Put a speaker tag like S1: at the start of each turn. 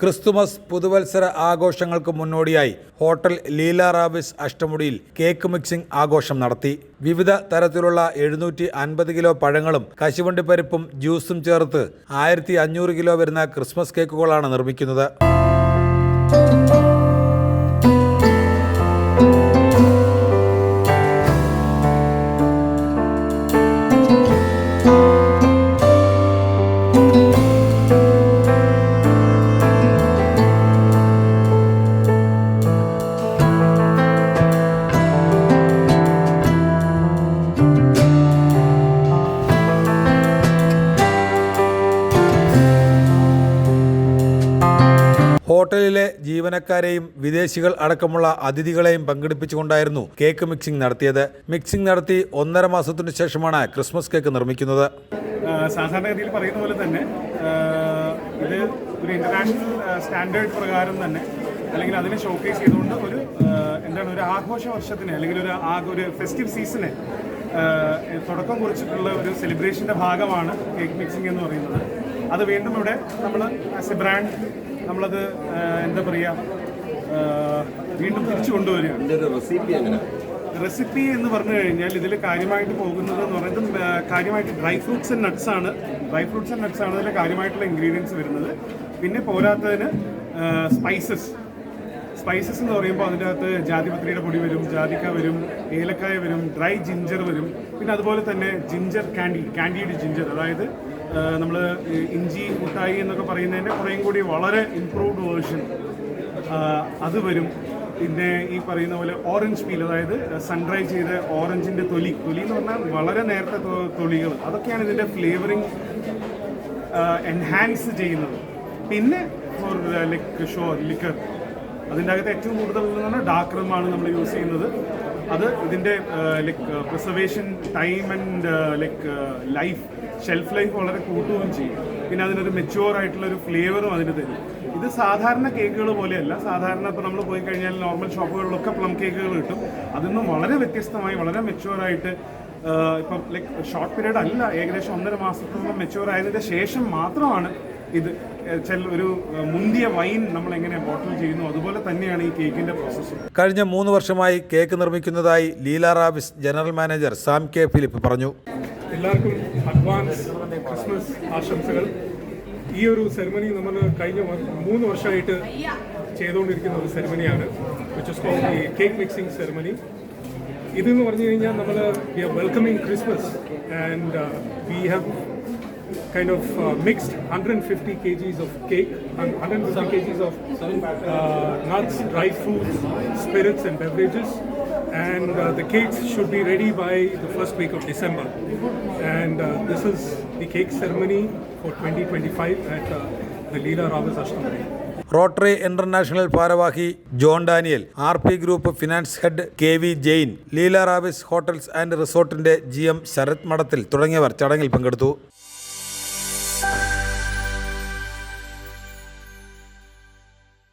S1: Christmas പുതുവത്സര ആഘോഷങ്ങൾക്ക് മുന്നോടിയായി ഹോട്ടൽ ലീല റാബിസ് അഷ്ടമുടിയിൽ കേക്ക് മിക്സിംഗ് ആഘോഷം നടത്തി. വിവിധ തരത്തിലുള്ള എഴുന്നൂറ്റി അൻപത് കിലോ പഴങ്ങളും കശുവണ്ടിപ്പരിപ്പും ജ്യൂസും ചേർത്ത് ആയിരത്തി കിലോ വരുന്ന ക്രിസ്മസ് കേക്കുകളാണ് നിർമ്മിക്കുന്നത്. ഹോട്ടലിലെ ജീവനക്കാരെയും വിദേശികൾ അടക്കമുള്ള അതിഥികളെയും പങ്കെടുപ്പിച്ചുകൊണ്ടായിരുന്നു കേക്ക് മിക്സിംഗ് നടത്തിയത്. മിക്സിംഗ് നടത്തി ഒന്നര മാസത്തിനു ശേഷമാണ് ക്രിസ്മസ് കേക്ക് നിർമ്മിക്കുന്നത്.
S2: സാധാരണഗതിയിൽ പറയുന്ന പോലെ തന്നെ ഇത് ഒരു ഇന്റർനാഷണൽ സ്റ്റാൻഡേർഡ് പ്രകാരം തന്നെ അല്ലെങ്കിൽ അതിനെ ഷോക്കേസ് ചെയ്തുകൊണ്ട് ഒരു എന്താണ് ഒരു ആഘോഷ വർഷത്തിന് അല്ലെങ്കിൽ ഒരു ഒരു ഫെസ്റ്റിവ് സീസണ് തുടക്കം കുറിച്ചിട്ടുള്ള ഒരു സെലിബ്രേഷന്റെ ഭാഗമാണ് കേക്ക് മിക്സിംഗ് എന്ന് പറയുന്നത്. അത് വീണ്ടും ഇവിടെ നമ്മൾ ആസ് എ ബ്രാൻഡ് നമ്മളത് എന്താ പറയുക വീണ്ടും തിരിച്ചു കൊണ്ടുവരികയാണ്
S3: റെസിപ്പി
S2: എന്ന് പറഞ്ഞു കഴിഞ്ഞാൽ ഇതിൽ കാര്യമായിട്ട് പോകുന്നത് എന്ന് പറയുന്നത് കാര്യമായിട്ട് ഡ്രൈ ഫ്രൂട്ട്സ് ആൻഡ് നട്ട്സ് ആണ്. ഡ്രൈ ഫ്രൂട്ട്സ് ആൻഡ് നട്ട്സ് ആണ് അതിൽ കാര്യമായിട്ടുള്ള ഇൻഗ്രീഡിയൻസ് വരുന്നത്. പിന്നെ പോരാത്തതിന് സ്പൈസസ് സ്പൈസസ് എന്ന് പറയുമ്പോൾ അതിന്റെ അകത്ത് ജാതിപത്രിയുടെ പൊടി വരും ജാതിക്ക വരും ഏലക്കായ വരും ഡ്രൈ ജിഞ്ചർ വരും. പിന്നെ അതുപോലെ തന്നെ ജിഞ്ചർ കാൻഡി കാൻഡീഡ് ജിഞ്ചർ അതായത് നമ്മൾ ഇഞ്ചി മുട്ടായി എന്നൊക്കെ പറയുന്നതിന്റെ കുറേയും കൂടി വളരെ ഇംപ്രൂവ്ഡ് വേർഷൻ അത് വരും. പിന്നെ ഈ പറയുന്ന പോലെ ഓറഞ്ച് പീൽ അതായത് സൺഡ്രൈ ചെയ്ത ഓറഞ്ചിന്റെ തൊലി. തൊലി എന്ന് പറഞ്ഞാൽ വളരെ നേരത്തെ തൊലികൾ അതൊക്കെയാണ് ഇതിന്റെ ഫ്ലേവറിങ് എൻഹാൻസ് ചെയ്യുന്നത്. പിന്നെ ഫോർ ലൈക്ക് ഷോ ലിക്കർ അതിന്റെ അകത്ത് ഏറ്റവും കൂടുതൽ ഡാർക്ക് റമാണ് നമ്മൾ യൂസ് ചെയ്യുന്നത്. അത് ഇതിന്റെ like preservation time and like life shelf life വളരെ കൂട്ടുകയും ചെയ്യും. പിന്നെ അതിനൊരു മെച്ചുവർ ആയിട്ടുള്ള ഒരു ഫ്ലേവറും അതിന് തരും. ഇത് സാധാരണ കേക്കുകൾ പോലെയല്ല. സാധാരണ ഇപ്പോൾ നമ്മൾ പോയി കഴിഞ്ഞാൽ നോർമൽ ഷോപ്പുകളിലൊക്കെ പ്ലം കേക്കുകൾ കിട്ടും. അതിൽ നിന്നും വളരെ വ്യത്യസ്തമായി വളരെ മെച്യൂർ ആയിട്ട് ഇപ്പം ലൈക്ക് ഷോർട്ട് പീരീഡ് അല്ല ഏകദേശം ഒന്നര മാസത്തോളം മെച്ചൂർ ആയതിന്റെ ശേഷം മാത്രമാണ് ഇത് ചില ഒരു മുന്തിയ വൈൻ നമ്മൾ എങ്ങനെ ബോട്ടിൽ ചെയ്യുന്നു. അതുപോലെ തന്നെയാണ് ഈ കേക്കിന്റെ പ്രോസസ്സ്
S1: കഴിഞ്ഞ മൂന്ന് വർഷമായി cake നിർമ്മിക്കുന്നതായി Leela Raviz general manager Sam K Philip പറഞ്ഞു.
S4: എല്ലാവർക്കും അഡ്വാൻസ് ക്രിസ്മസ് ആശംസകൾ. ഈ ഒരു സെറിമണി നമ്മൾ കഴിഞ്ഞ മൂന്ന് വർഷമായിട്ട് ചെയ്തുകൊണ്ടിരിക്കുന്ന ഒരു സെറിമണിയാണ് which is called cake mixing ceremony ഇതെന്ന് പറഞ്ഞു കഴിഞ്ഞാൽ നമ്മൾ we are welcoming Christmas and we have kind of uh, mixed 150 kgs of cake and 150 kgs of uh, nuts, dry fruits, spirits, and beverages. And uh, the cakes should be ready by the first week of December. And uh, this is the cake ceremony for 2025 at uh, the Leela Ravas Ashtamari.
S1: Rotary International ഭാരവാഹി John Daniel R P group finance head K V Jain Leela Raviz hotels and റിസോർട്ടിന്റെ G M Sarath Madathil തുടങ്ങിയവർ ചടങ്ങിൽ പങ്കെടുത്തു.